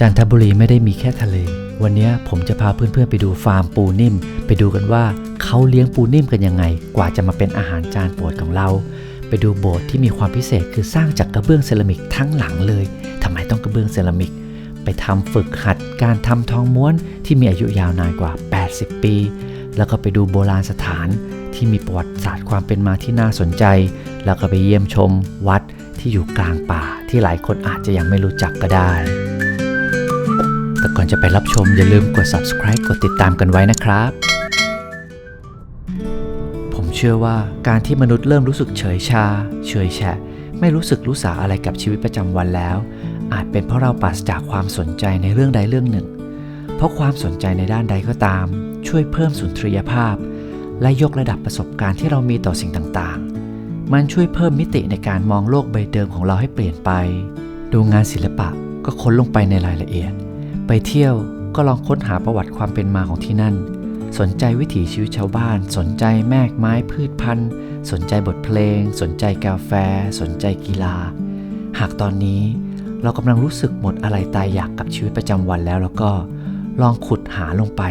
จันทบุรีไม่ได้มีแค่ทะเล วันนี้ผมจะพาเพื่อนๆไปดูฟาร์มปูนิ่ม ไปดูกันว่าเขาเลี้ยงปูนิ่มกันยังไง กว่าจะมาเป็นอาหารจานโปรดของเรา ไปดูโบสถ์ที่มีความพิเศษคือสร้างจากกระเบื้องเซรามิกทั้งหลังเลยทำไมต้องกระเบื้องเซรามิก ไปทำฝึกหัดการทำทองม้วนที่มีอายุยาวนานกว่า 80 ปี แล้วก็ไปดูโบราณสถานที่มีประวัติศาสตร์ความเป็นมาที่น่าสนใจ แล้วก็ไปเยี่ยมชมวัดที่อยู่กลางป่าที่หลายคนอาจจะยังไม่รู้จักก็ได้ ก่อนจะไปรับชมอย่าลืมกด subscribe กดติดตามกันไว้นะครับ ผมเชื่อว่าการที่มนุษย์เริ่มรู้สึกเฉยชา เฉยแฉะ ไม่รู้สึกรู้สาอะไรกับชีวิตประจำวันแล้ว อาจเป็นเพราะเราปราศจากความสนใจในเรื่องใดเรื่องหนึ่ง เพราะความสนใจในด้านใดก็ตาม ช่วยเพิ่มสุนทรียภาพ และยกระดับประสบการณ์ที่เรามีต่อสิ่งต่างๆ มันช่วยเพิ่มมิติในการมองโลกใบเดิมของเราให้เปลี่ยนไป ดูงานศิลปะก็ค้นลงไปในรายละเอียด ไปเที่ยวก็ลองค้นหาประวัติความเป็นมาของที่นั่น สนใจวิถีชีวิตชาวบ้าน สนใจแมกไม้พืชพันธุ์ สนใจบทเพลง สนใจกาแฟ สนใจกีฬา หากตอนนี้เรากำลังรู้สึกหมดอะไรตายอยากกับชีวิตประจำวันแล้วแล้วก็ลองขุดหาลงไป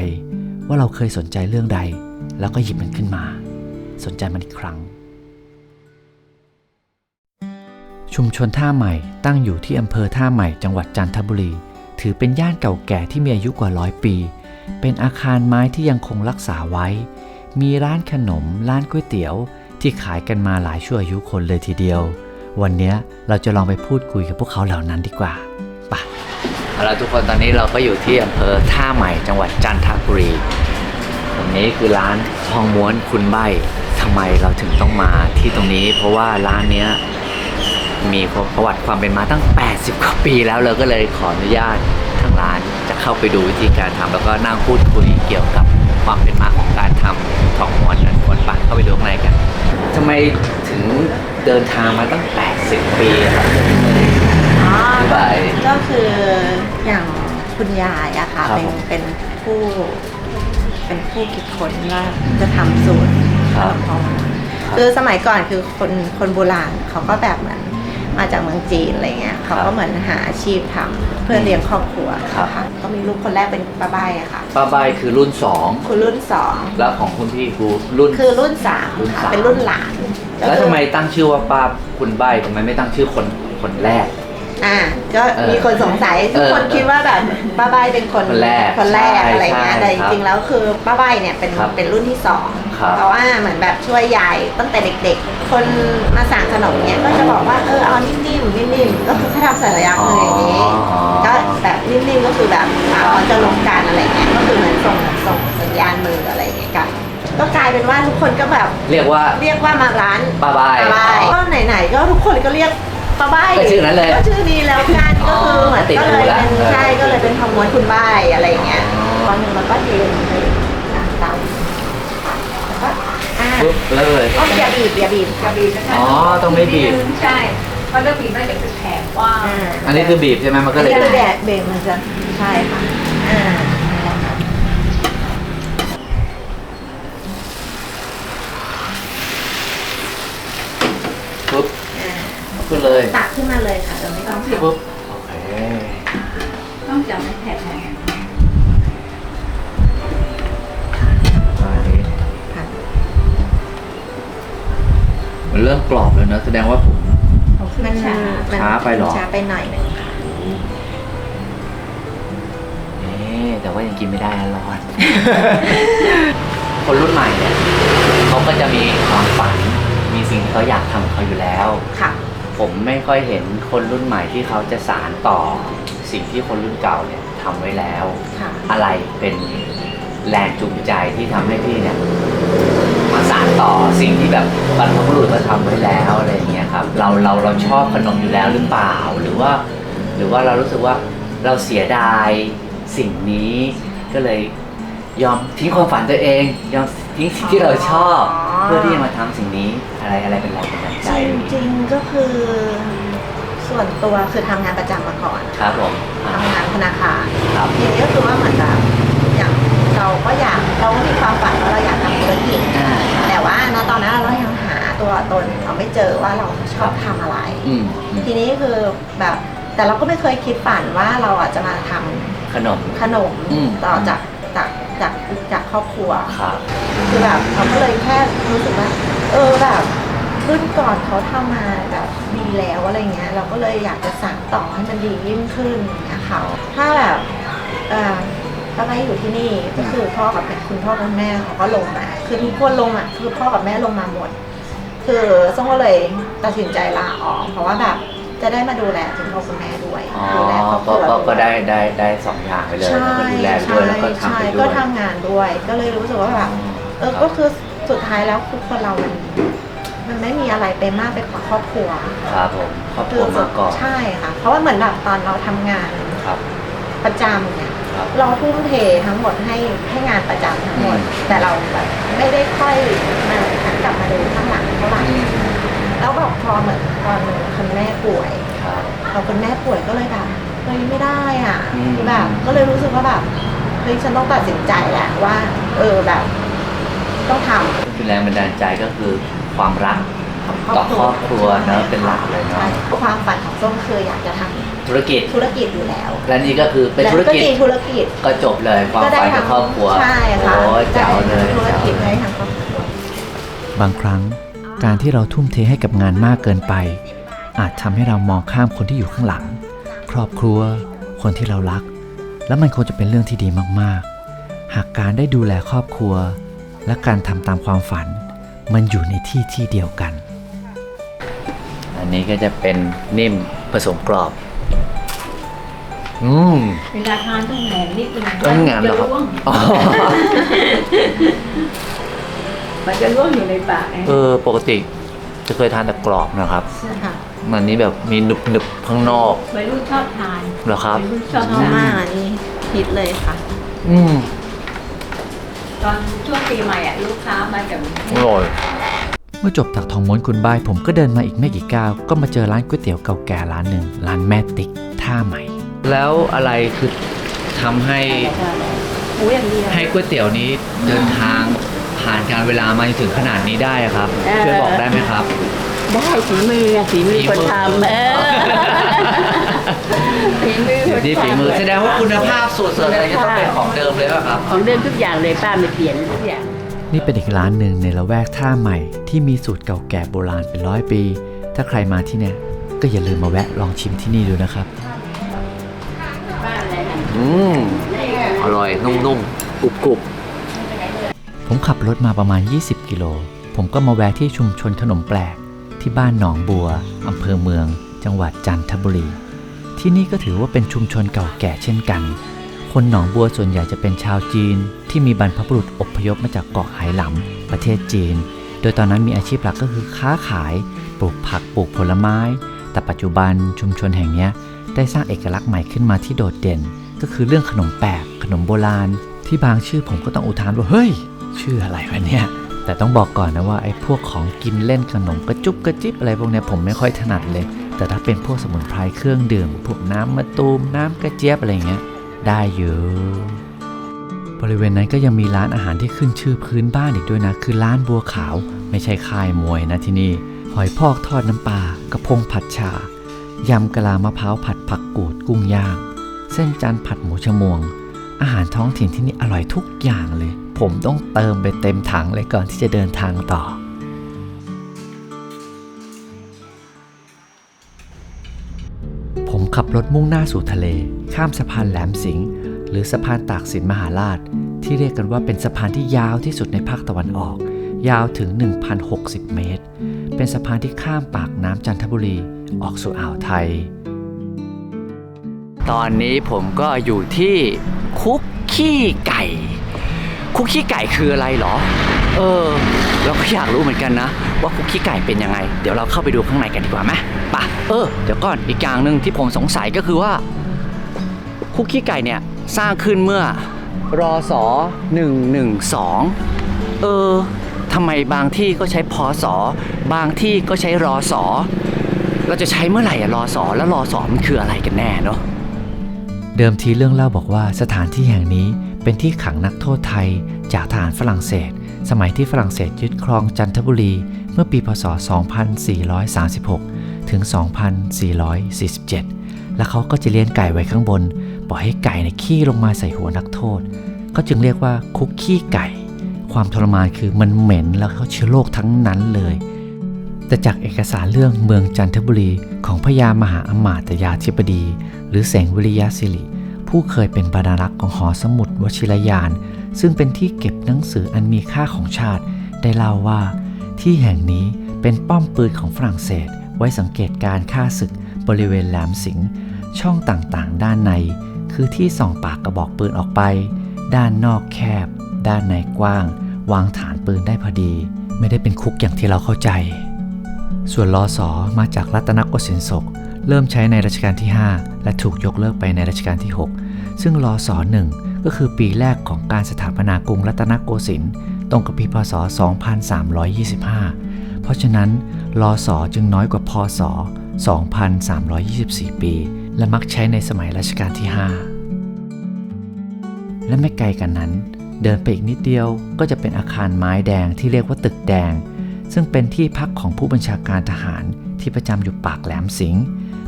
ว่าเราเคยสนใจเรื่องใด แล้วก็หยิบมันขึ้นมา สนใจมันอีกครั้ง ชุมชนท่าใหม่ตั้งอยู่ที่อำเภอท่าใหม่จังหวัดจันทบุรี ถือเป็นย่านเก่าแก่ที่มีอายุกว่าร้อยปี เป็นอาคารไม้ที่ยังคงรักษาไว้ มีร้านขนม ร้านก๋วยเตี๋ยว ที่ขายกันมาหลายชั่วอายุคนเลยทีเดียว วันนี้เราจะลองไปพูดคุยกับพวกเขาเหล่านั้นดีกว่าไปเอาละทุกคนตอนนี้เราก็อยู่ที่อำเภอท่าใหม่จังหวัดจันทบุรีตรงนี้คือร้านทองม้วนคุณใบทำไมเราถึงต้องมาที่ตรงนี้ เพราะว่าร้านเนี้ย มีประวัติความเป็นมาตั้ง 80 กว่าปีแล้วเราก็เลยขออนุญาตทางร้านจะเข้าไปดูวิธีการทำแล้วก็นั่งพูดคุยเกี่ยวกับความเป็นมาของการทำทองม้วนกันม้วนปะเข้าไปดูข้างในกันทำไมถึงเดินทางมาตั้ง 80 ปีอะครับอ๋ออธิบายก็คืออย่างคุณยายอะค่ะครับเป็นผมเป็นผู้เป็นผู้คิดค้นว่าจะทำสูตรคขรับนมทองม้วนครับคือสมัยก่อนคือคนคนโบราณเขาก็แบบเหมือน มาจากเมืองจีนอะไรเงี้ยเขาก็เหมือนหาอาชีพทำเพื่อเลี้ยงครอบครัวครับค่ะก็มีลูกคนแรกเป็นป้าใบอะค่ะป้าใบคือรุ่นคุณรุ่นสอง2แล้วของคุณพี่คือรุ่นคือรุ่นสามรุ่นค่ะสามเป็นรุ่นหลาน แล้วทำไมตั้งชื่อว่าป้าคุณใบทำไมไม่ตั้งชื่อคนคนแรก อ่าก็เออมีคนสงสัยทุกคนเออคิดว่าแบบป้าใบเป็นคนคนแรกคนแรกใช่อะไรเงี้ยใช่แต่จครับริงๆแล้วคือป้าใบเนี่ยเป็นครับเป็นรุ่นที่สองครับเพราะว่าเหมือนแบบช่วยยายตั้งแต่เด็ก ๆ คนมาสั่งขนมเนี่ยก็จะบอกว่าเออเอานิ่มๆนิ่มๆก็คือเขาทำสัญลักษณ์มืออย่างนี้อ๋อก็แบบนิ่มๆก็คือแบบอ่าอ๋อจะลงการอะไรเงี้ยก็คือเหมือนส่งส่งสัญญาณมืออะไรเงี้ยกันก็กลายเป็นว่าทุกคนก็แบบเรียกว่าเรียกว่ามาร้านป้าใบป้าใบก็ไหนๆก็ทุกคนก็เรียก ป้าใบก็ชื่อนั้นเลยก็ชื่อนี้แล้วกันก็คือเหมือนติดก็หูเลยแล้วเป็นเออใช่ก็เลยเป็นขโมยคุณใบอะไรเงี้ยอ๋อตอนหนึงเราก็เทลงไปน้ำเตาแล้วก็อ่าปุ๊บแล้วเลย อ๋ออย่าบีบอย่าบีบอย่าบีบนะคะอ๋อต้องไม่บีบ ใช่เพราะเรื่องบีบมันจะเป็นแผลกว้าง อ่า อันนี้คือบีบใช่ไหมมันก็อันเลยนี้คือแดดเบรกมันจะใช่ค่ะอ่า ปุ๊บ อ่า ขึ้นเลยตักขึ้นมาเลยค่ะเราไม่ต้องทปุ๊บโอเคต้องจำไม่แผลแผลอันนี้ำค่ะมันเริ่มกรอบเลยนะแสดงว่าผมมันช้ามันช้าไปเหรอช้าไปหน่อยหนึ่งค่ะเอ๊ะแต่ว่ายังกินไม่ได้นะร้อนคนรุ่นใหม่เนี่ยเขาก็จะมีความฝัน มีสิ่งที่เขาอยากทำของเขาอยู่แล้วค่ะ ผมไม่ค่อยเห็นคนรุ่นใหม่ที่เขาจะสารต่อสิ่งที่คนรุ่นเก่าเนี่ยทำไว้แล้ว ค่ะ อะไรเป็นแรงจูงใจที่ทำให้พี่เนี่ยมาสานต่อสิ่งที่แบบบรรพบุรุษเขาทำไว้แล้วอะไรอย่างเงี้ยครับเราเราเราชอบขนมอยู่แล้วหรือเปล่าหรือว่า หรือว่าเรารู้สึกว่าเราเสียดายสิ่งนี้ก็เลยยอมทิ้งความฝันตัวเอง ยอมทิ้งสิ่งที่เราชอบ อ๋อ เพื่อที่จะมาทำสิ่งนี้อะไรอะไรเป็นแรงบันดาลใจจริงๆก็คือส่วนตัวคือทำงานประจำมาก่อนครับผมอ่าทำงานธนาคารครับทีนี้ก็คือว่าเหมือนแบบอย่างเราก็อยากเราก็มีความฝันว่าเราอยากทำธุรกิจ อ่าแต่ว่าณตอนนั้นเรายังหาตัวตนเราไม่เจอว่าเราชอบทำอะไร อืมอืมทีนี้คือแบบแต่เราก็ไม่เคยคิดฝันว่าเราอาจจะมาทำขนม ขนมอืมต่อจาก จากจากจากครอบครัว ครับคือแบบเราก็เลยแค่รู้สึกว่า เออแบบรุ่นก่อนเขาทำมาแบบดีแล้วอะไรเงี้ย เราก็เลยอยากจะสั่งต่อให้มันดียิ่งขึ้นนะคะถ้าแบบเออถ้าไม่อยู่ที่นี่ก็คือพ่อกับแม่คุณพ่อคุณแม่เขาก็ลงมา คือทุกคนลงอะคือพ่อกับแม่ลงมาหมด คือส้มก็เลยตัดสินใจลาออกเพราะว่าแบบ จะได้มาดูแลคุณพ่อคุณแม่ด้วยอ๋อดูแลครอบคก็รัวก็ก็วยได้ได้ได้สองอย่างไปเลยใช่แล้วก็ดูแลไปด้วยแล้วก็ทำใช่ไปด้ก็วยทำงานด้วย ก็เลยรู้สึกว่าแบบเออครับก็คือสุดท้ายแล้วคือคนเรามันมันไม่มีอะไรไปมากไปกว่าครอบครัวครับผมครอบครัวมาก่อนใช่ค่ะ เพราะว่าเหมือนแบบตอนเราทำงานครับประจำเนี่ย ครับ เราทุ่มเททั้งหมดให้ให้งานประจำทั้งหมด อืมแต่เราแบบไม่ได้ค่อยมาหันกลับมาดูข้างหลังเท่าไหร่อืม แล้วแบบพอเหมือนตอนหนึ่งคุณแม่ป่วยครับ พอคุณแม่ป่วยก็เลยแบบเฮ้ยไม่ได้อะอืม คือแบบก็เลยรู้สึกว่าแบบเฮ้ยฉันต้องตัดสินใจแหละว่า เออแบบ ต้องทำคือแรงบันดาลใจก็คือความรักต่อครอบครัวเนอะเป็นหลักเลยเนาะใช่ความฝันของส้มคืออยากจะทำธุรกิจธุรกิจอยู่แล้วและนี่ก็คือเป็นแล้วธุรก็กิจมีธุรกิจก็จบเลยความก็ได้ฝันกับทำครอบครัวใช่ค่ะโอ้ยแจ๋วเลยธุรแจ๋วกิจเลได้ยทางครอบครัว บางครั้ง การที่เราทุ่มเทให้กับงานมากเกินไป อาจทำให้เรามองข้ามคนที่อยู่ข้างหลัง ครอบครัว คนที่เรารัก และมันคงจะเป็นเรื่องที่ดีมากๆ หากการได้ดูแลครอบครัว และการทำตามความฝัน มันอยู่ในที่ที่เดียวกัน อันนี้ก็จะเป็นนิ่มผสมกรอบ อืม เวลาทานต้องแหนมนิดนึงต้องแหนมเหรอครับมันจะร่วง อ๋อ มันจะร่วงอยู่ในปากไงเออปกติจะเคยทานแต่กรอบนะครับค่ะมันนี้แบบมีหนึบหนึบๆข้างนอกวัยรุ่นชอบทานเหรอครับวัยรุ่นชอบชอบทานมากอันนี้ฮิตเลยค่ะ อืมตอนช่วงปีใหม่อะลูกค้ามาจากอร่อย เมื่อจบจากทองม้วนคุณบาย ผมก็เดินมาอีกไม่กี่ก้าว ก็มาเจอร้านก๋วยเตี๋ยวเก่าแก่ร้านหนึ่ง ร้านแม่ติ๊กท่าใหม่ แล้วอะไรคือทำให้ หมูอย่างเดียวให้ก๋วยเตี๋ยวนี้เดินทาง ผ่านการเวลามาถึงขนาดนี้ได้ครับเออ ช่วยบอกได้ไหมครับ ได้ฝีมือไงฝีมือคนทำเออฝีมืออยู่ที่ฝีมือแสดงว่าคุณภาพสูตรอะไรจะต้องเป็นของเดิมเลยป่ะครับ ของเดิมทุกอย่างเลยป้าไม่เปลี่ยนทุกอย่าง นี่เป็นอีกร้านหนึ่งในละแวกท่าใหม่ที่มีสูตรเก่าแก่โบราณเป็นร้อยปี ถ้าใครมาที่เนี่ยก็อย่าลืมมาแวะลองชิมที่นี่ดูนะครับป้าอะไรนะอืม อร่อยนุ่มๆกรุบๆ ผมขับรถมาประมาณ 20 กิโล ผมก็มาแวะที่ชุมชนขนมแปลก ที่บ้านหนองบัว อำเภอเมือง จังหวัดจันทบุรี ที่นี่ก็ถือว่าเป็นชุมชนเก่าแก่เช่นกัน คนหนองบัวส่วนใหญ่จะเป็นชาวจีน ที่มีบรรพบุรุษอพยพมาจากเกาะไหหลำประเทศจีน โดยตอนนั้นมีอาชีพหลักก็คือค้าขาย ปลูกผัก ปลูกผลไม้ แต่ปัจจุบันชุมชนแห่งนี้ได้สร้างเอกลักษณ์ใหม่ขึ้นมาที่โดดเด่น ก็คือเรื่องขนมแปลกขนมโบราณ ที่บางชื่อผมก็ต้องอุทานว่าเฮ้ย ชื่ออะไรวะเนี่ย แต่ต้องบอกก่อนนะว่าไอ้พวกของกินเล่นขนมกระจุบกระจิบอะไรพวกเนี้ยผมไม่ค่อยถนัดเลย แต่ถ้าเป็นพวกสมุนไพรเครื่องดื่มพวกน้ำมะตูมน้ำกระเจี๊ยบอะไรเงี้ยได้อยู่บริเวณนั้นก็ยังมีร้านอาหารที่ขึ้นชื่อพื้นบ้านอีกด้วยนะ คือร้านบัวขาว ไม่ใช่ค่ายมวยนะที่นี่ หอยพอกทอดน้ำปลากระพงผัดชายำกะลามะพร้าวผัดผักกูดกุ้งย่าง เส้นจันผัดหมูชะมวง อาหารท้องถิ่นที่นี่อร่อยทุกอย่างเลย ผมต้องเติมไปเต็มถังเลยก่อนที่จะเดินทางต่อ ผมขับรถมุ่งหน้าสู่ทะเล ข้ามสะพานแหลมสิงห์หรือสะพานตากสินมหาราช ที่เรียกกันว่าเป็นสะพานที่ยาวที่สุดในภาคตะวันออก ยาวถึง 1,060 เมตร เป็นสะพานที่ข้ามปากน้ำจันทบุรี ออกสู่อ่าวไทย ตอนนี้ผมก็อยู่ที่คุกขี้ไก่ คุกขี้ไก่คืออะไรเหรอ เออ เราก็อยากรู้เหมือนกันนะ ว่าคุกขี้ไก่เป็นยังไง เดี๋ยวเราเข้าไปดูข้างในกันดีกว่าไหมป่ะเออ เดี๋ยวก่อนอีกอย่างหนึ่งที่ผมสงสัยก็คือว่า คุกขี้ไก่เนี่ยสร้างขึ้นเมื่อรอสอ112 เออทำไมบางที่ก็ใช้พอสอบางที่ก็ใช้รอสอเราจะใช้เมื่อไหร่อะรอสอแล้วรอสอมันคืออะไรกันแน่เนาะเดิมทีเรื่องเล่าบอกว่าสถานที่แห่งนี้ เป็นที่ขังนักโทษไทยจากทหารฝรั่งเศส สมัยที่ฝรั่งเศสยึดครองจันทบุรีเมื่อปีพศ 2436 ถึง 2447 แล้วเขาก็จะเลี้ยงไก่ไว้ข้างบน ปล่อยให้ไก่เนี่ยขี้ลงมาใส่หัวนักโทษ ก็จึงเรียกว่าคุกขี้ไก่ ความทรมานคือมันเหม็นแล้วก็เชื้อโรคทั้งนั้นเลยแต่จากเอกสารเรื่องเมืองจันทบุรีของพญามหาอมาตยาธิบดี หรือแสงวิริยะสิริ ผู้เคยเป็นบรรณารักษ์ของหอสมุดวชิรยาน ซึ่งเป็นที่เก็บหนังสืออันมีค่าของชาติ ได้เล่าว่า ที่แห่งนี้เป็นป้อมปืนของฝรั่งเศส ไว้สังเกตการฆ่าศึกบริเวณแหลมสิงห์ช่องต่างๆ ด้านใน คือที่ส่องปากกระบอกปืนออกไป ด้านนอกแคบ ด้านในกว้าง วางฐานปืนได้พอดี ไม่ได้เป็นคุกอย่างที่เราเข้าใจ ส่วนลอสอมาจากรัตนโกสินทร์ศกเริ่มใช้ในรัชกาลที่ 5 และถูกยกเลิกไปในรัชกาลที่ 6 ซึ่งลอสอหนึ่งก็คือปีแรกของการสถาปนากรุงรัตนโกสินทร์ตรงกับปีพศ 2325 เพราะฉะนั้นลอสอจึงน้อยกว่าพศ 2324 ปี และมักใช้ในสมัยรัชกาลที่ 5 และไม่ไกลกันนั้น เดินไปอีกนิดเดียวก็จะเป็นอาคารไม้แดงที่เรียกว่าตึกแดง ซึ่งเป็นที่พักของผู้บัญชาการทหารที่ประจำอยู่ปากแหลมสิงห์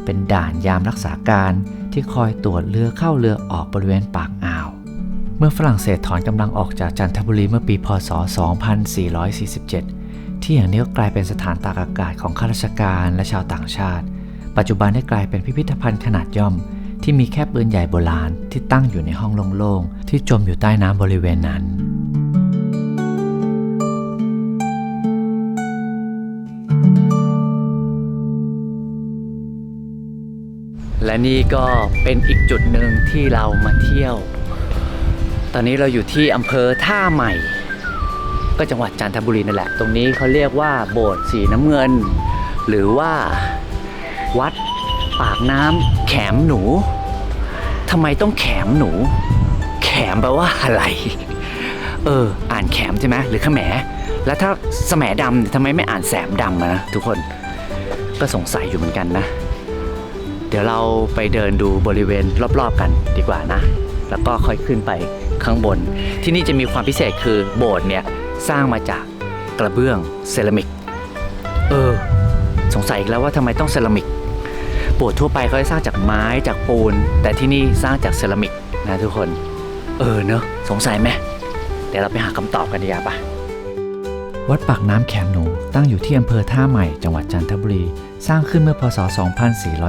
เป็นด่านยามรักษาการที่คอยตรวจเรือเข้าเรือออกบริเวณปากอ่าว เมื่อฝรั่งเศสถอนกำลังออกจากจันทบุรีเมื่อปีพศ 2447 ที่แห่งนี้ก็กลายเป็นสถานตากอากาศของข้าราชการและชาวต่างชาติ ปัจจุบันได้กลายเป็นพิพิธภัณฑ์ขนาดย่อม ที่มีแค่ปืนใหญ่โบราณที่ตั้งอยู่ในห้องโล่งๆที่จมอยู่ใต้น้ำบริเวณนั้น นี่ก็เป็นอีกจุดหนึ่งที่เรามาเที่ยว ตอนนี้เราอยู่ที่อำเภอท่าใหม่ ก็จังหวัดจันทบุรีนั่นแหละ ตรงนี้เขาเรียกว่าโบสถ์สีน้ำเงิน หรือว่าวัดปากน้ำแขมหนูทำไมต้องแขมหนู แขมแปลว่าอะไร เออ อ่านแขมใช่ไหมหรือขแหม แล้วถ้าสแหมดำทำไมไม่อ่านแสมดำนะทุกคน ก็สงสัยอยู่เหมือนกันนะ เดี๋ยวเราไปเดินดูบริเวณรอบๆกันดีกว่านะ แล้วก็ค่อยขึ้นไปข้างบน ที่นี่จะมีความพิเศษคือโบสถ์เนี่ยสร้างมาจากกระเบื้องเซรามิก เออ สงสัยอีกแล้วว่าทำไมต้องเซรามิก โบสถ์ทั่วไปเขาจะสร้างจากไม้จากปูน แต่ที่นี่สร้างจากเซรามิกนะทุกคน เออเนอะสงสัยไหมเดี๋ยวเราไปหาคำตอบกันดีกว่าปะ วัดปากน้ำแขมหนูตั้งอยู่ที่อำเภอท่าใหม่จังหวัดจันทบุรี สร้างขึ้นเมื่อพศ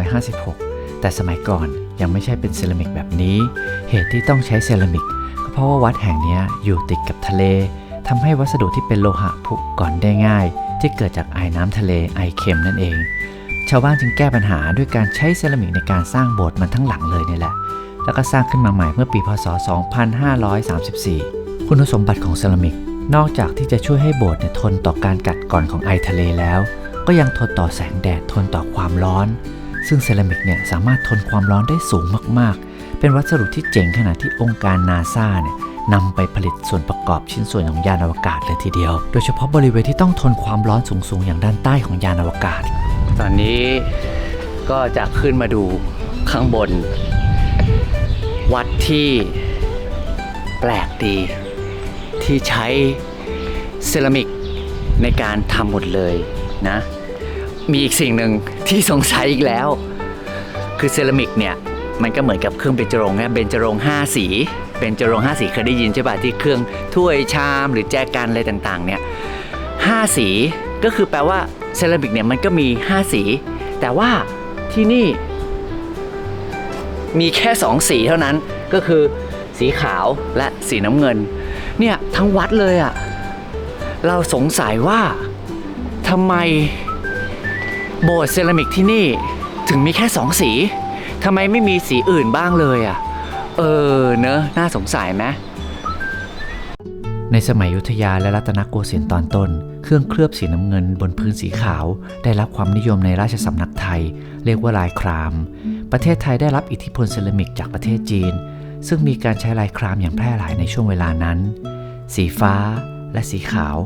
2456 แต่สมัยก่อนยังไม่ใช่เป็นเซรามิกแบบนี้ เหตุที่ต้องใช้เซรามิก ก็เพราะว่าวัดแห่งนี้อยู่ติดกับทะเลทำให้วัสดุที่เป็นโลหะผุก่อนได้ง่าย ที่เกิดจากไอ้น้ำทะเลไอเค็มนั่นเอง ชาวบ้านจึงแก้ปัญหาด้วยการใช้เซรามิกในการสร้างโบสถ์มันทั้งหลังเลยนี่แหละ แล้วก็สร้างขึ้นมาใหม่เมื่อปีพศ 2534 คุณสมบัติของเซรามิก นอกจากที่จะช่วยให้โบสถ์ทนต่อการกัดกร่อนของไอทะเลแล้ว ก็ยังทนต่อแสงแดดทนต่อความร้อน ซึ่งเซรามิกเนี่ยสามารถทนความร้อนได้สูงมากๆ เป็นวัสดุที่เจ๋งขนาดที่องค์การนาซาเนี่ยนำไปผลิตส่วนประกอบชิ้นส่วนของยานอวกาศเลยทีเดียว โดยเฉพาะบริเวณที่ต้องทนความร้อนสูงๆ อย่างด้านใต้ของยานอวกาศ ตอนนี้ก็จะขึ้นมาดูข้างบน วัดที่แปลกดี ที่ใช้เซรามิกในการทำหมดเลยนะ มีอีกสิ่งหนึ่งที่สงสัยอีกแล้ว คือเซรามิกเนี่ย มันก็เหมือนกับเครื่องเบญจรงค์นะเบญจรงค์ห้าสีเบญจรงค์ห้าสีเคยได้ยินใช่ป่ะที่เครื่องถ้วยชามหรือแจกันอะไรต่างๆเนี่ยห้าสีก็คือแปลว่าเซรามิกเนี่ยมันก็มีห้าสี แต่ว่าที่นี่ มีแค่สองสีเท่านั้นก็คือสีขาวและสีน้ำเงิน เนี่ยทั้งวัดเลยอะ่ะเราสงสัยว่าทำไมโบสถ์เซรามิกที่นี่ ถึงมีแค่สองสีทำไมไม่มีสีอื่นบ้างเลยอะ่ะเออเนอะน่าสงสัยไหมในสมัยยุทธยาและรัตนโกสินทร์ตอนต้น เครื่องเคลือบสีน้ำเงินบนพื้นสีขาว ได้รับความนิยมในราชสำนักไทย เรียกว่าลายคราม ประเทศไทยได้รับอิทธิพลเซรามิกจากประเทศจีน ซึ่งมีการใช้ลายครามอย่างแพร่หลายในช่วงเวลานั้น สีฟ้าและสีขาว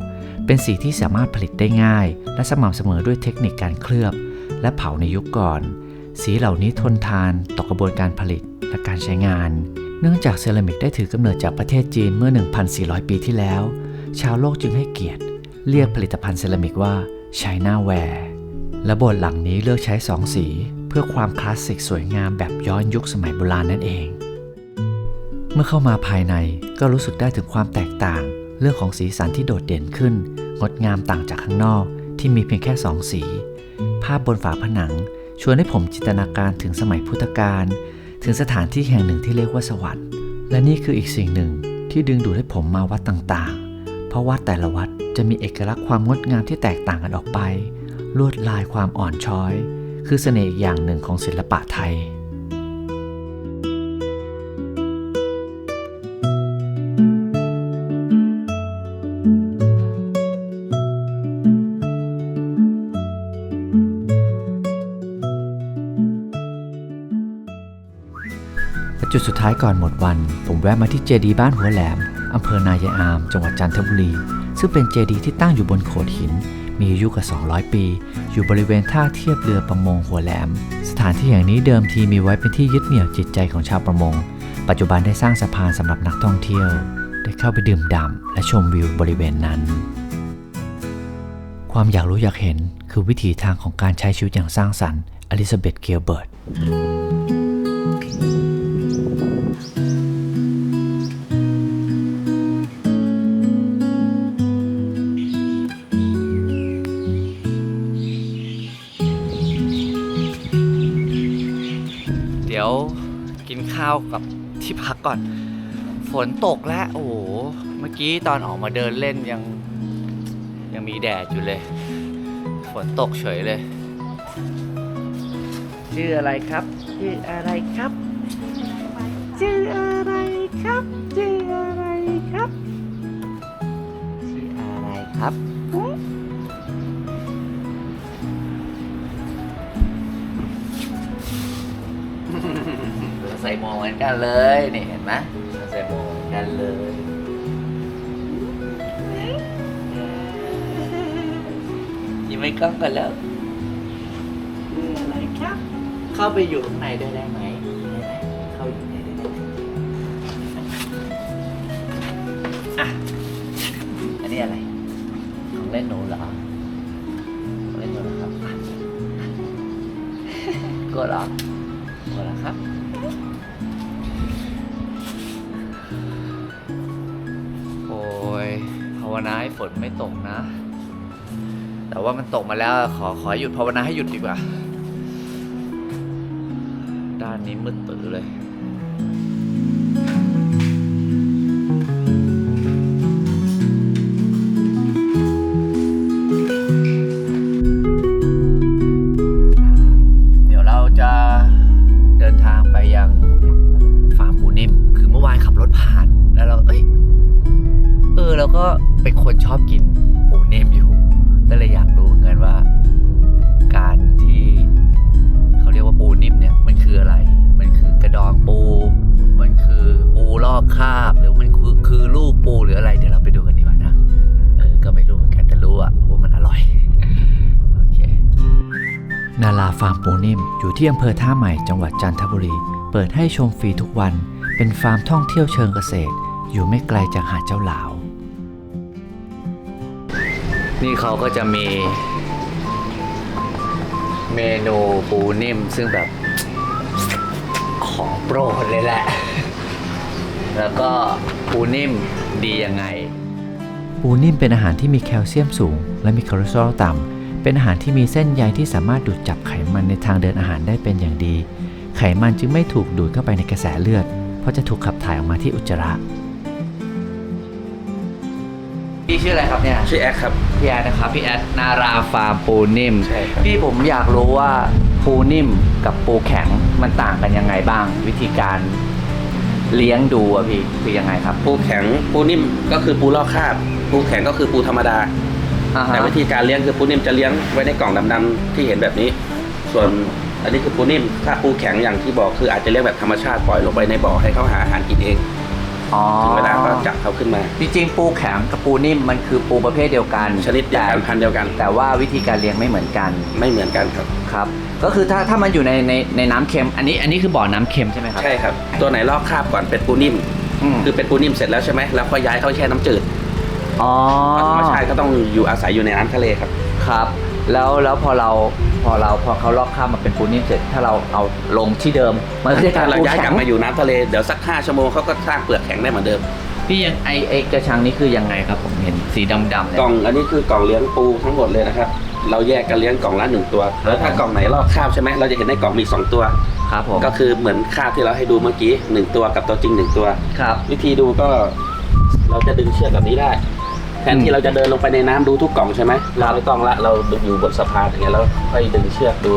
เป็นสีที่สามารถผลิตได้ง่าย และสม่ำเสมอด้วยเทคนิคการเคลือบ และเผาในยุคก่อน สีเหล่านี้ทนทานต่อกระบวนการผลิตและการใช้งาน เนื่องจากเซรามิกได้ถือกำเนิดจากประเทศจีนเมื่อ 1,400 ปีที่แล้ว ชาวโลกจึงให้เกียรติ เรียกผลิตภัณฑ์เซรามิกว่า China Ware และบสถ์หลังนี้เลือกใช้สองสี เพื่อความคลาสสิกสวยงามแบบย้อนยุคสมัยโบราณนั่นเอง เมื่อเข้ามาภายในก็รู้สึกได้ถึงความแตกต่าง เรื่องของสีสันที่โดดเด่นขึ้น งดงามต่างจากข้างนอกที่มีเพียงแค่สองสี ภาพบนฝาผนัง ชวนให้ผมจินตนาการถึงสมัยพุทธกาลถึงสถานที่แห่งหนึ่งที่เรียกว่าสวรรค์ และนี่คืออีกสิ่งหนึ่งที่ดึงดูดให้ผมมาวัดต่างๆ เพราะวัดแต่ละวัดจะมีเอกลักษณ์ความงดงามที่แตกต่างกันออกไป ลวดลายความอ่อนช้อย คือเสน่ห์อีกอย่างหนึ่งของศิลปะไทย และจุดสุดท้ายก่อนหมดวัน ผมแวะมาที่เจดีย์บ้านหัวแหลมอำเภอนายายอาม จังหวัดจันทบุรี ซึ่งเป็นเจดีย์ที่ตั้งอยู่บนโขดหิน มีอายุกว่า 200 ปี อยู่บริเวณท่าเทียบเรือประมงหัวแหลม สถานที่แห่งนี้เดิมทีมีไว้เป็นที่ยึดเหนี่ยวจิตใจของชาวประมง ปัจจุบันได้สร้างสะพานสำหรับนักท่องเที่ยว ได้เข้าไปดื่มด่ำและชมวิวบริเวณนั้น ความอยากรู้อยากเห็นคือวิถีทางของการใช้ชีวิตอย่างสร้างสรรค์อลิซาเบธเกลเบิร์ตาวกับที่พักก่อน ฝนตกแล้วโอ้โหเมื่อกี้ตอนออกมาเดินเล่นยังยังมีแดดอยู่เลย ฝนตกเฉยเลย ชื่ออะไรครับ ชื่ออะไรครับ ชื่ออะไรครับ ชื่ออะไรครับ ชื่ออะไรครับ ใส่หมวกเหมือนกันเลยนี่เห็นไหมใส่หมวกเหมือนกันเลย ยิ้มไม่กล้องกันแล้วคืออะไรครับ เข้าไปอยู่ข้างในได้ได้ไหมเข้าอยู่ในได้ไหมอะอันนี้อะไร ของเล่นหนูเหรอของเล่นหนูเหรอครับกดเหรอกาวนาให้ฝนไม่ตกนะ แต่ว่ามันตกมาแล้ว ขอขอหยุดภาวนาให้หยุดดีกว่า ด้านนี้มืดตื้อเลย ที่อำเภอท่าใหม่จังหวัดจันทบุรี เปิดให้ชมฟรีทุกวัน เป็นฟาร์มท่องเที่ยวเชิงเกษตร อยู่ไม่ไกลจากหาดเจ้าหลาว นี่เขาก็จะมี เมนูปูนิ่มซึ่งแบบของโปรดเลยแหละ แล้วก็ปูนิ่มดียังไง ปูนิ่มเป็นอาหารที่มีแคลเซียมสูง และมีคอเลสเตอรอลต่ำ เป็นอาหารที่มีเส้นใยที่สามารถดูดจับไขมันในทางเดินอาหารได้เป็นอย่างดี ไขมันจึงไม่ถูกดูดเข้าไปในกระแสเลือด เพราะจะถูกขับถ่ายออกมาที่อุจจาระพี่ชื่ออะไรครับเนี่ยชื่อแอคครับ พี่แอดนะครับพี่แอดนาราฟาร์มปูนิ่ม ใช่ครับ พี่ผมอยากรู้ว่าปูนิ่มกับปูแข็งมันต่างกันยังไงบ้าง วิธีการเลี้ยงดูอะพี่คือยังไงครับ ปูแข็งปูนิ่มก็คือปูลอกคราบปูแข็งก็คือปูธรรมดา อ่าฮะ แต่วิธีการเลี้ยงคือปูนิ่มจะเลี้ยงไว้ในกล่องดำๆที่เห็นแบบนี้ ส่วนอันนี้คือปูนิ่มถ้าปูแข็งอย่างที่บอกคืออาจจะเลี้ยงแบบธรรมชาติปล่อยลงไปในบ่อให้เขาหาอาหารกินเองอ๋อถึงเวลาก็จับเขาขึ้นมา จริงๆปูแข็งกับปูนิ่มมันคือปูประเภทเดียวกันชนิดเดียวกันแต่พันธุ์เดียวกันแต่ว่าวิธีการเลี้ยงไม่เหมือนกันไม่เหมือนกันครับ ครับ ก็คือถ้าถ้ามันอยู่ในในในน้ำเค็ม อันนี้อันนี้คือบ่อน้ำเค็มใช่ไหมครับใช่ครับ ตัวไหนลอกคราบก่อนเป็นปูนิ่ม อืม คือเป็นปูนิ่มเสร็จแล้วใช่ไหมแล้วค่อยย้ายเข้าแช่น้ำจืด อ๋อเพราะธรรมชาติก็ต้องอยู่อาศัยอยู่ในน้ำทะเลครับ ครับ แล้วแล้วพอเราพอเราพอเขาลอกข้ามมาเป็นปูนิ่มเสร็จถ้าเราเอาลงที่เดิมมันก็จะกลาถ้ายเราเป็นปูย้ายแข็กลังบมาอยู่น้ำทะเลเดี๋ยวสักห้าชั่วโมงเขาก็สร้างเปลือกแข็งได้เหมือนเดิม พี่ยังไอไอกระชังนี่คือยังไงครับผมเห็นสีดำๆเนี่ย กล่องอันนี้คือกล่องเลี้ยงปูทั้งหมดเลยนะครับ เราแยกกันเลี้ยงกล่องละหนึ่งตัว แล้วถ้ากล่องไหนลอกคราบใช่ไหมเราจะเห็นในกล่องมีสองตัว ครับผมก็คือเหมือนคราบที่เราให้ดูเมื่อกี้หนึ่งตัวกับตัวจริงหนึ่งตัว ครับวิธีดูก็เราจะดึงเชือกแบบนี้ได้ แทนอืที่มเราจะเดินลงไปในน้ำดูทุกกล่องใช่ไหมเราไม่ต้องละเราอยู่บนสะพานอย่างเงี้ยแล้วค่อยดึงเชือกดู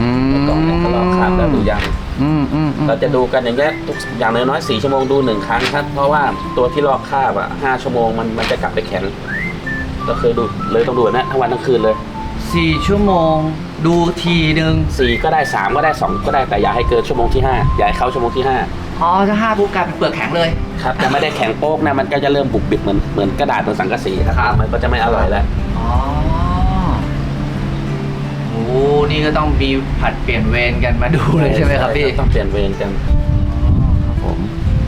อืมในกล่องเนี่ยเขาลอกคราบแล้วดูยังอืมอืมอืมเราจะดูกันอย่างเงี้ยทุกอย่างน้อยๆสี่ชั่วโมงดูหนึ่งครั้งครับเพราะว่าตัวที่ลอกคราบอะห้าชั่วโมงมันมันจะกลับไปแข็งก็เคยดูเลยต้องดูนะทั้งวันทั้งคืนเลยสี่ชั่วโมงดูทีหนึ่งสี่ก็ได้สามก็ได้สองก็ได้แต่อย่าให้เกินชั่วโมงที่ห้าอย่าให้เข้าชั่วโมงที่ห้า อ๋อถ้าห้าปุ๊บกลายเป็นเปลือกแข็งเลย ครับแต่ไม่ได้แข็งโป๊กนะมันก็จะเริ่มบุบบิดเหมือนเหมือนกระดาษเหมือนสังกะสีครับครับ มันก็จะไม่อร่อยแล้ว อ๋อโอ้นี่ก็ต้องมีผัดเปลี่ยนเวรกันมาดูเลยใช่ไหมครับพี่ต้องเปลี่ยนเวรกันครับผม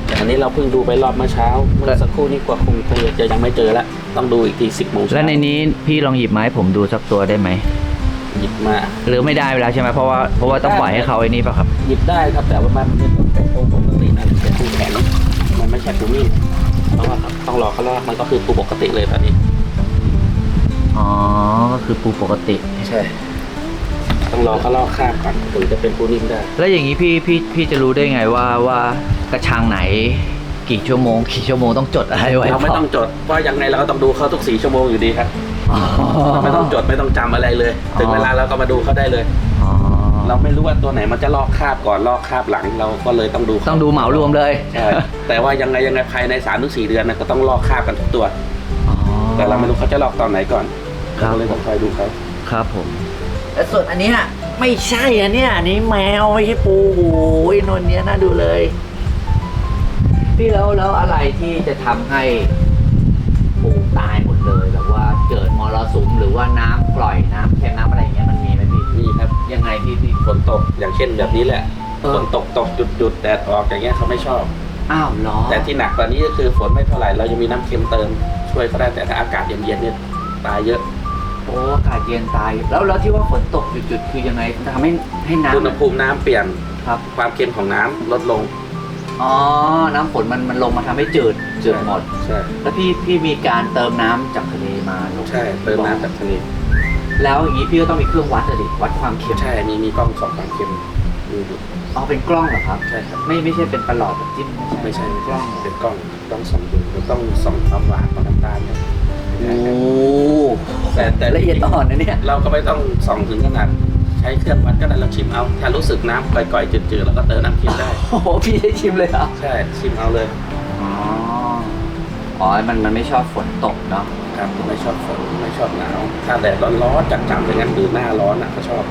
แต่อันนี้เราเพิ่งดูไปรอบเมื่อเช้าเมื่อสักครู่นี้กว่าคงคงจะยังไม่เจอแล้วต้องดูอีกทีสิบโมงเช้าแล้วในนี้พี่ลองหยิบไมาให้ผมดูสักตัวได้ไหมหยิบมา หรือไม่ได้เวแลาใช่ไหมเพราะว่าเพราะว่าต้องปล่อยให้เขาไอ้นี่ป่ะครับ หยิบได้ครับแต่ว่ามันเป็นเป็นปูปกติ ใช่ปูนิ่มเพราะว่าต้องรอเขาลอกมันก็คือปูปกติเลยตอนนี้อ๋อ ก็คือปูปกติ ใช่ ต้องรอเขาลอกคราบก่อนถึงจะเป็นปูนิ่มได้ แล้วอย่างนี้พี่พี่พี่จะรู้ได้ไงว่าว่ากระชังไหน กี่ชั่วโมงกี่ชั่วโมงต้องจดอะไรไว้เราไม่ต้องจดเพราะยังไงเราก็ต้องดูเขาทุกสี่ชั่วโมงอยู่ดีครับ อ๋อ ไม่ต้องจดไม่ต้องจำอะไรเลย ถึงเวลาเราก็มาดูเขาได้เลยอ๋อ เราไม่รู้ว่าตัวไหนมันจะลอกคราบก่อนลอกคราบหลังเราก็เลยต้องดูต้องดูเหมารวมเลยใช่แต่ว่ายังไงยังไงภายในสามถึงสี่เดือนนะก็ต้องลอกคราบกันทุกตัวอ๋อแต่เราไม่รู้เขาจะลอกตอนไหนก่อนครับ เราเลยต้องคอยดูเขาครับผม แต่ส่วนอันเนี้ยไม่ใช่อันเนี้ยอันนี้แมวไม่ใช่ปูโอ้ยนนเนี้ยน่าดูเลย พี่แล้วแล้วอะไรที่จะทำให้ปูตายหมดเลยแบบว่าเกิดมรสุมหรือว่าน้ำปล่อยน้ำเค็มน้ำอะไรอย่างเงี้ยมันมีไหมพี่นี่ครับ ยังไงพี่พี่ฝนตกอย่างเช่นแบบนี้แหละเออ ฝนตกตกจุดจุดแดดออกอย่างเงี้ยเขาไม่ชอบ อ้าวเหรอแต่ที่หนักกว่านี้ก็คือฝนไม่เท่าไหร่เรายังมีน้ำเค็มเติมช่วยเขาได้แต่ถ้าอากาศเย็นๆเนี่ยตายเยอะโอ้อากาศเย็นตาย แล้วแล้วที่ว่าฝนตกจุดๆคือยังไงทำให้ให้น้ำอุณหภูมิน้ำเปลี่ยนครับ ความเค็มของน้ำลดลงอ๋อ น้ำฝนมันมันลงมาทำให้จืดจืดหมด ใช่แล้วพี่พี่มีการเติมน้ำจากทะเลมาลงใช่เติมน้ำจากทะเล แล้วอย่างนี้พี่ก็ต้องมีเครื่องวัดอะดิวัดความเค็มใช่ มีมีกล้องส่องความเค็มมีอยู่อ๋อเป็นกล้องเหรอครับ ใช่ครับ ไม่ไม่ใช่เป็นประหลอดแบบจิ้มไม่ใช่กล้องเป็นกล้องต้องส่องดูเราต้องส่องความหวานของน้ำตาลเนี่ยโอ้แต่แต่ละเอียดอ่อนนะเนี่ยเราก็ไม่ต้องส่องถึงขนาดใช้เครื่องวัดก็ได้เราชิมเอา ถ้ารู้สึกน้ำก่อยๆจืดๆเราก็เติมน้ำเค็มได้ โอ้โหพี่ได้ชิมเลยเหรอ ใช่ ชิมเอาเลย อ๋อ อ๋อ มันมันไม่ชอบฝนตกเนาะ ครับ ไม่ชอบฝนไม่ชอบหนาวถ้าแดดร้อนๆจัดๆอย่างนั้นหรือหน้าร้อนอะก็ชอบ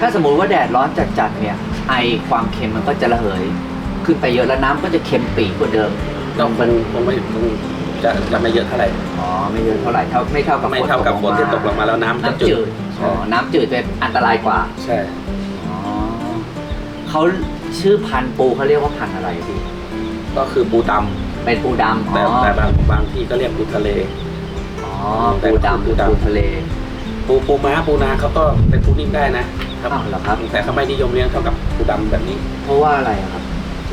ถ้าสมมุติว่าแดดร้อนจัดๆเนี่ยไอความเค็มมันก็จะระเหย ขึ้นไปเยอะแล้วน้ำก็จะเค็มปีกว่าเดิมก็คงคงไม่คงจะจะไม่เยอะเท่าไหร่อ๋อไม่เยอะเท่าไหร่เท่าไม่เท่ากับไม่เท่ากับฝนที่ตกลงมาแล้วน้ำจะน้ำจืดอ๋ใช่อน้ำจืดจะอันตรายกว่าใช่อ๋อเขาชื่อพันธุ์ปูเขาเรียกว่าพันธุ์อะไรพี่ก็คือปูดเป็นปูดำำอ๋แต่อแต่บางบางที่ก็เรียกปูทะเล อ๋อแต่ปูก็คือดำปูปูดำทะเล ปูปูม้าปูนาเขาก็เป็นปูนิ่มได้นะครับอ้าวเหรอครับ แต่เขาไม่นิยมเลี้ยงเท่ากับปูดำแบบนี้ เพราะว่าอะไรอะครับ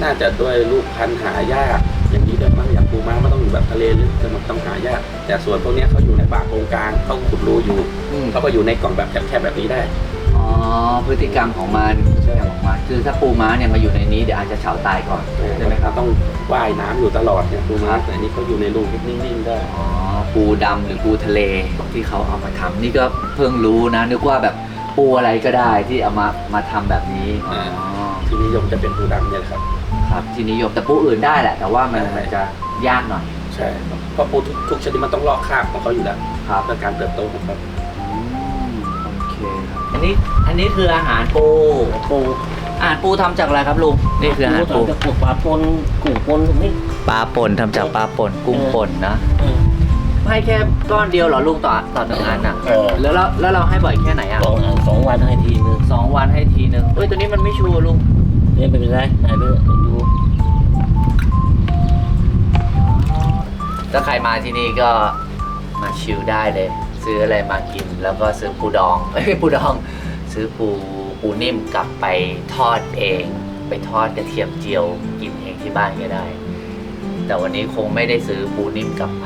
น่าจะด้วยลูกพันธุ์หายาก อย่างนี้เดี๋ยวมั้งอย่างปูม้ามันต้องอยู่แบบทะเลลึกมันต้องหายาก แต่ส่วนพวกเนี้ยเขาอยู่ในป่าโกงกลางเขาขุดรูอยู่อืมเขาก็อยู่ในกล่องแบบแคบๆแบบนี้ได้อ๋อ พฤติกรรมของมันใช่พฤติกรรมของมันคือถ้าปูม้าเนี่ยมาอยู่ในนี้เดี๋ยวอาจจะเฉาตายก่อนใช่ใช่ไหไหมมคครัรับบต้องว่ายน้ำอยู่ตลอดเนี่ยปูม้าแต่อันนี้เขาอยู่ในรูนิ่งๆได้อ๋อปูดำหรือปูทะเลที่เขาเอามาทำนี่ก็เพิ่งรู้นะ นึกว่าแบบปูอะไรก็ได้ที่เอามามาทำแบบนี้อ๋อที่นิยมจะเป็นปูดำเนี่ยแหละครับ ครับที่นิยมแต่ปูอื่นได้แหละ แต่ว่ามันใช่มันจะยากหน่อยใช่ครับเพราะปูทุกทุกชนิดมันต้องลอกคราบของเขาอยู่แล้วครับ เพื่อการเติบโตของเขา อันนี้อันนี้คืออาหารปูปูอาหารปูทำจากอะไรครับลุงนี่คืออาหารปูจะปลูกปลาปนกุ้งปนตรงนี้ ปลาป่นทำจากปลาป่นกุ้งป่นนะเออให้แค่ก้อนเดียวเหรอลุงต่อต่อหนึ่งอันอะเออ แล้วเราแล้วเราให้บ่อยแค่ไหนอะสองอันสองวันให้ทีนึงสองวันให้ทีนึงเอ้ยตัวนี้มันไม่ชัวร์ลุงเนี่ยไม่เป็นไรไหนไปเลยดูถ้าใครมาที่นี่ก็มาชิลได้เลย ซื้ออะไรมากิน แล้วก็ซื้อปูดองไม่ใช่ปูดอง ซื้อปูปูนิ่มกลับไปทอดเอง ไปทอดกระเทียมเจียวกินเองที่บ้านก็ได้ แต่วันนี้คงไม่ได้ซื้อปูนิ่มกลับไป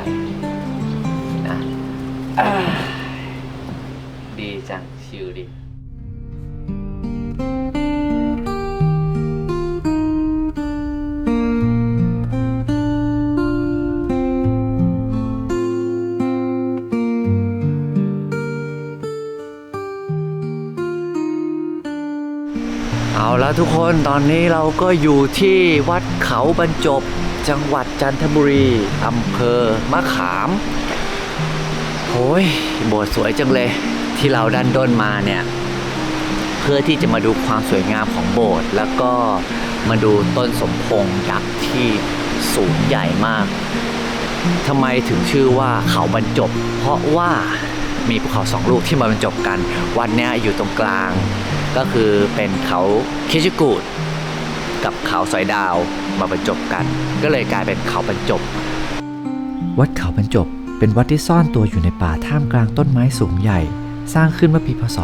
นะ ทุกคนตอนนี้เราก็อยู่ที่วัดเขาบรรจบ จังหวัดจันทบุรีอำเภอมะขามโอ้ยโบสถ์สวยจังเลย ที่เราดันด้นมาเนี่ย เพื่อที่จะมาดูความสวยงามของโบสถ์แล้วก็มาดูต้นสมพงษ์ยักษ์ที่สูงใหญ่มากทำไมถึงชื่อว่าเขาบรรจบ เพราะว่า มีภูเขาสองลูกที่มาบรรจบกัน วันเนี้ยอยู่ตรงกลาง ก็คือเป็นเขาคิชิกูดกับเขาสอยดาวมาบรรจบกัน ก็เลยกลายเป็นเขาบรรจบ วัดเขาบรรจบ เป็นวัดที่ซ่อนตัวอยู่ในป่าท่ามกลางต้นไม้สูงใหญ่ สร้างขึ้นเมื่อปีพศ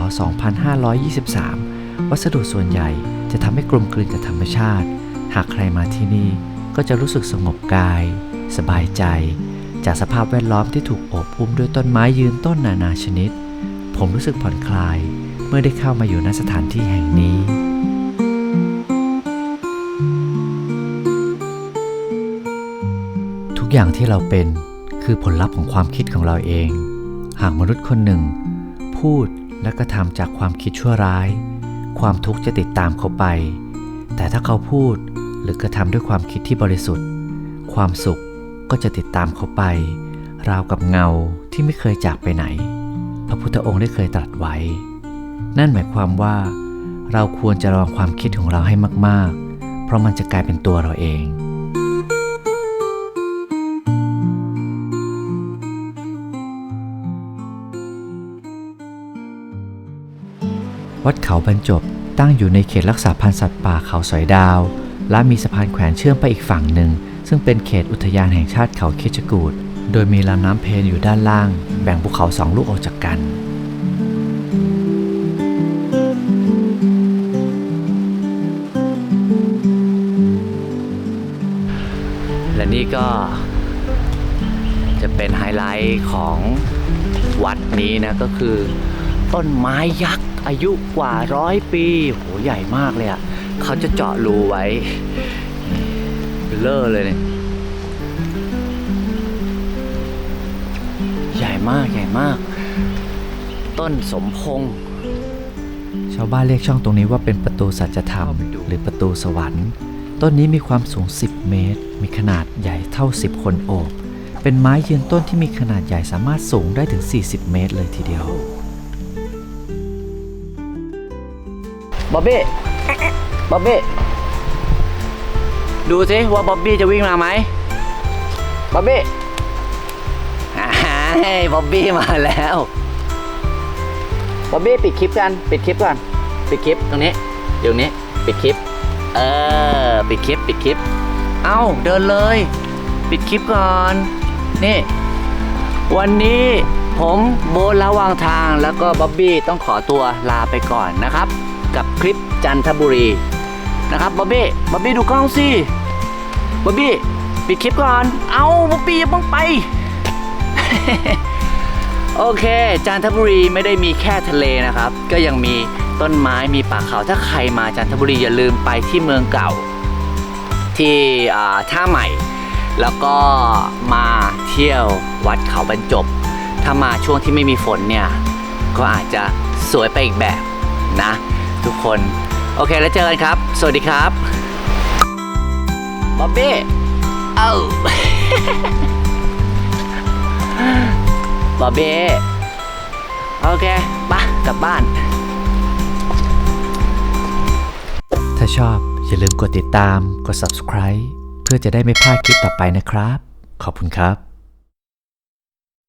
2523 วัสดุส่วนใหญ่จะทำให้กลมกลืนกับธรรมชาติ หากใครมาที่นี่ก็จะรู้สึกสงบกาย สบายใจ จากสภาพแวดล้อมที่ถูกโอบอุ้มด้วยต้นไม้ยืนต้นนานาชนิด ผมรู้สึกผ่อนคลายเมื่อได้เข้ามาอยู่ณสถานที่แห่งนี้ ทุกอย่างที่เราเป็นคือผลลัพธ์ของความคิดของเราเอง หากมนุษย์คนหนึ่ง พูดและกระทำจากความคิดชั่วร้าย ความทุกข์จะติดตามเขาไป แต่ถ้าเขาพูดหรือกระทำด้วยความคิดที่บริสุทธิ์ ความสุข ก็จะติดตามเขาไป ราวกับเงาที่ไม่เคยจากไปไหน พระพุทธองค์ได้เคยตรัสไว้ นั่นหมายความว่า เราควรจะระวังความคิดของเราให้มาก ๆ เพราะมันจะกลายเป็นตัวเราเองวัดเขาบรรจบตั้งอยู่ในเขตรักษาพันธุ์สัตว์ป่าเขาสอยดาว และมีสะพานแขวนเชื่อมไปอีกฝั่งหนึ่ง ซึ่งเป็นเขตอุทยานแห่งชาติเขาเคชกูดโดยมีลำน้ำเพนอยู่ด้านล่าง แบ่งภูเขาสองลูกออกจากกัน และนี่ก็จะเป็นไฮไลท์ของวัดนี้นะ ก็คือ ต้นไม้ยักษ์อายุกว่าร้อยปี โห ใหญ่มากเลยอะ่ะ เขาจะเจาะรูไว้ เลอเลยเนี่ยใหญ่มากใหญ่มาก ต้นสมพงษ์ชาวบ้านเรียกช่องตรงนี้ว่าเป็นประตูสัจธรรม หรือประตูสวรรค์ ต้นนี้มีความสูง 10 เมตร มีขนาดใหญ่เท่า 10 คนโอบ เป็นไม้ยืนต้นที่มีขนาดใหญ่สามารถสูงได้ถึง 40 เมตรเลยทีเดียวบ๊อบบี้บ๊อบบี้ ดูสิว่าบ๊อบบี้จะวิ่งมาไหมบ๊อบบี้อ่าเฮ้ยบ๊อบบี้มาแล้วบ๊อบบี้ปิดคลิปกัน ปิดคลิปก่อน ปิดคลิปตรงนี้อยู่ตรงนี้ ปิดคลิป เออ ปิดคลิป ปิดคลิป เอ้า เดินเลย ปิดคลิปก่อน นี่ วันนี้ผมโบทระหวางทางแล้วก็บ๊อบบี้ต้องขอตัวลาไปก่อนนะครับ กับคลิปจันทบุรีนะครับบ๊อบบี้บ๊อบบี้ดูกล้องสิ บ๊อบบี้ปิดคลิปก่อน เอาบ๊อบบี้อย่าเพิ่งไป โอเค จันทบุรีไม่ได้มีแค่ทะเลนะครับ ก็ยังมีต้นไม้มีป่าเขาถ้าใครมาจันทบุรีอย่าลืมไปที่เมืองเก่า ที่ท่าใหม่ แล้วก็มาเที่ยววัดเขาบรรจบ ถ้ามาช่วงที่ไม่มีฝนเนี่ย ก็อาจจะสวยไปอีกแบบนะ ทุกคน โอเคแล้วเจอกันครับ สวัสดีครับ บ๊อบบี้เอ้าบ๊อบบี้โอเคปะกลับบ้าน ถ้าชอบอย่าลืมกดติดตามกด subscribe เพื่อจะได้ไม่พลาดคลิปต่อไปนะครับ ขอบคุณครับ